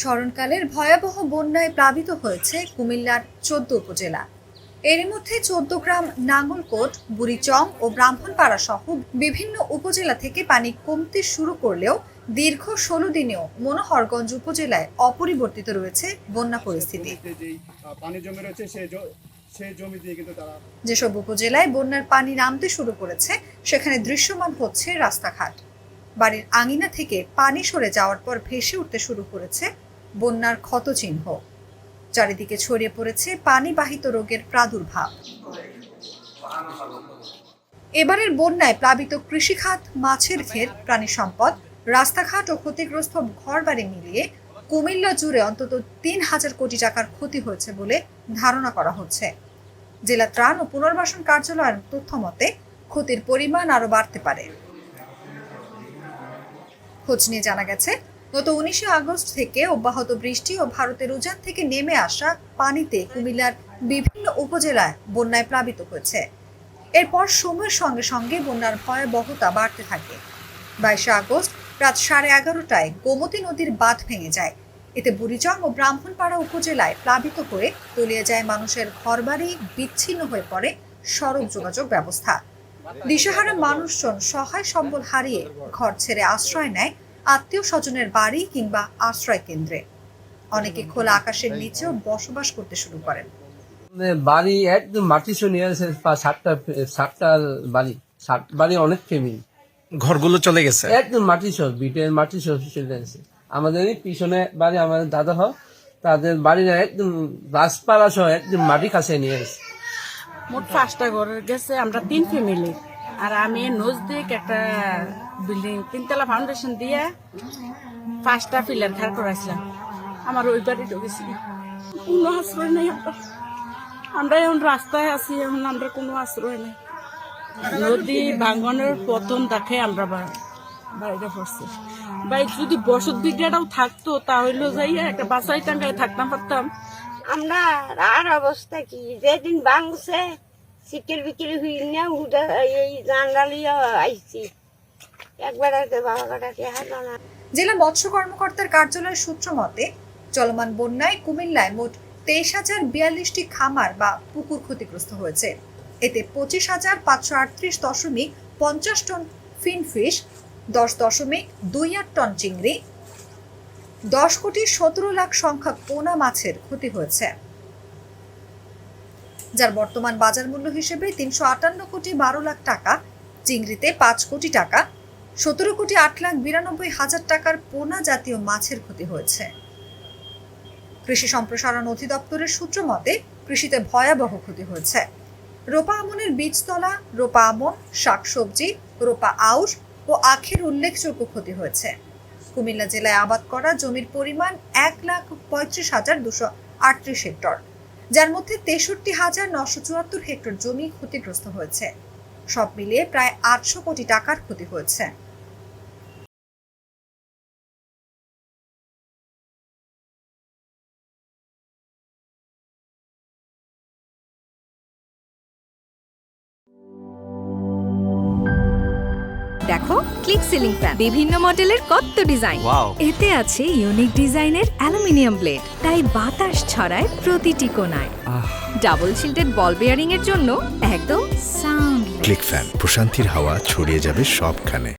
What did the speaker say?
স্মরণকালের ভয়াবহ বন্যায় প্লাবিত হয়েছে কুমিল্লার চোদ্দ উপজেলা। এর মধ্যে চোদ্দ গ্রাম নাঙ্গলকোট বুড়িচং ও ব্রাহ্মণপাড়া সহ বিভিন্ন উপজেলা থেকে পানি কমতে শুরু করলেও দীর্ঘ ষোলো দিনেও মনোহরগঞ্জ উপজেলায় অপরিবর্তিত রয়েছে বন্যা পরিস্থিতি। পানি জমে রয়েছে যেসব উপজেলায় বন্যার পানি নামতে শুরু করেছে সেখানে দৃশ্যমান হচ্ছে রাস্তাঘাট। বাড়ির আঙিনা থেকে পানি সরে যাওয়ার পর ভেসে উঠতে শুরু করেছে বন্যার ক্ষতচিহ্ন। চারিদিকে ছড়িয়ে পড়েছে পানিবাহিত রোগের প্রাদুর্ভাব। এবারের বন্যায় প্লাবিত কৃষিখাত, মাছের ক্ষেত, প্রাণী সম্পদ, রাস্তাঘাট ও ক্ষতিগ্রস্ত ঘরবাড়ি মিলিয়ে কুমিল্লা জুড়ে অন্তত তিন হাজার কোটি টাকার ক্ষতি হয়েছে বলে ধারণা করা হচ্ছে। জেলা ত্রাণ ও পুনর্বাসন কার্যালয়ের তথ্য মতে, ক্ষতির পরিমাণ আরও বাড়তে পারে। খোঁজ নিয়ে জানা গেছে গত উনিশে আগস্ট থেকে অব্যাহত বৃষ্টি ও ভারতের উজান থেকে নেমে আসা পানিতে কুমিল্লার বিভিন্ন উপজেলায় বন্যায় প্লাবিত হয়েছে। এরপর সময়ের সঙ্গে সঙ্গে বন্যার ভয়াবহতা বাড়তে থাকে। বাইশে আগস্ট রাত সাড়ে এগারোটায় গোমতী নদীর বাঁধ ভেঙে যায়। এতে বুড়িচং ও ব্রাহ্মণপাড়া উপজেলায় প্লাবিত হয়ে তলিয়ে যায় মানুষের ঘরবাড়ি, বিচ্ছিন্ন হয়ে পড়ে সড়ক যোগাযোগ ব্যবস্থা। দিশেহারা মানুষজন সহায় সম্বল হারিয়ে ঘর ছেড়ে আশ্রয় নেয় আত্মীয় স্বজনের বাড়ি কিংবা আশ্রয় কেন্দ্রে। অনেকে খোলা আকাশের নিচেও বসবাস করতে শুরু করেন। মানে বাড়ি একদম মাটি শুনিয়ে সাতটা সাতটা বাড়ি সাত বাড়ি অনেক ফ্যামিলি ঘরগুলো চলে গেছে? একদম মাটি সব বিটের মাটি সব চলে আছে আমাদের পিছনে বাড়ি আমাদের দাদা হয় তাদের বাড়ি না একদম গাছপালা সহ একদম মাটি কাছে নিয়ে গেছে। মোট পাঁচটা ঘর গেছে আমরা তিন ফ্যামিলি আর আমি নজদিক একটা বিল্ডিং তিনতলা ফাউন্ডেশন দিয়ে পাঁচটা পিলার খাড় করাইছিলাম। আমার ওই বাড়ি ঢুকেছি। কোনো আশ্রয় নেই আমরা এখন রাস্তায় আছি, এখন আমরা কোনো আশ্রয় নেই। নদী ভাঙনের প্রথম দেখে আমরা বাইরে পড়ছি। ভাই, যদি বসত বিদ্যাটাও থাকতো, তাহলে যাইয়া একটা বাসাই টাঙ্গায় থাকতাম, পারতাম। আমরা আর অবস্থা কি? যেদিন বাংছে সিকেল বিক্রি হই না হুদা এই জানলালিয়া আইছি। একবার বাবা কাটাকে হাতো না। জেলা মৎস্য কর্মকর্তার কার্যালয়ের সূত্র মতে, চলমান বন্যায় কুমিল্লায় মোট তেইশ হাজার বিয়াল্লিশটি খামার বা পুকুর ক্ষতিগ্রস্ত হয়েছে। এতে পঁচিশ হাজার পাঁচশো আটত্রিশ দশমিক পঞ্চাশ টন ফিনফিশ, দশ দশমিক দুই আট টন চিংড়ি, দশ কোটি সতেরো লাখ সংখ্যক পোনা মাছের ক্ষতি হয়েছে। যার বর্তমান বাজার মূল্য হিসেবে তিনশো আটান্ন কোটি বারো লাখ টাকা, চিংড়িতে পাঁচ কোটি টাকা, সতেরো কোটি আট লাখ বিরানব্বই হাজার টাকার পোনা জাতীয় মাছের ক্ষতি হয়েছে। কৃষি সম্প্রসারণ অধিদপ্তরের সূত্র মতে, কৃষিতে ভয়াবহ ক্ষতি হয়েছে। রোপা আমনের বীজতলা, রোপা আমন, শাকসবজি, রোপা আউশ ও আখের উল্লেখযোগ্য ক্ষতি হয়েছে। কুমিল্লা জেলায় আবাদ করা জমির পরিমাণ এক লাখ পঁয়ত্রিশ হাজার দুশো আটত্রিশ হেক্টর। যার মধ্যে তেষট্টি হাজার নশো চুয়াত্তর হেক্টর জমি ক্ষতিগ্রস্ত হয়েছে। সব মিলিয়ে প্রায় আটশো কোটি টাকার ক্ষতি হয়েছে। দেখো ক্লিক সিলিং ফ্যান বিভিন্ন মডেলের কত ডিজাইন এতে আছে ইউনিক ডিজাইনের অ্যালুমিনিয়াম ব্লেড তাই বাতাস ছড়ায় প্রতিটি কোণায়। ডাবল শিল্ডেড বল বেয়ারিং এর জন্য একদম সাউন্ড ক্লিক ফ্যান প্রশান্তির হাওয়া ছড়িয়ে যাবে সবখানে।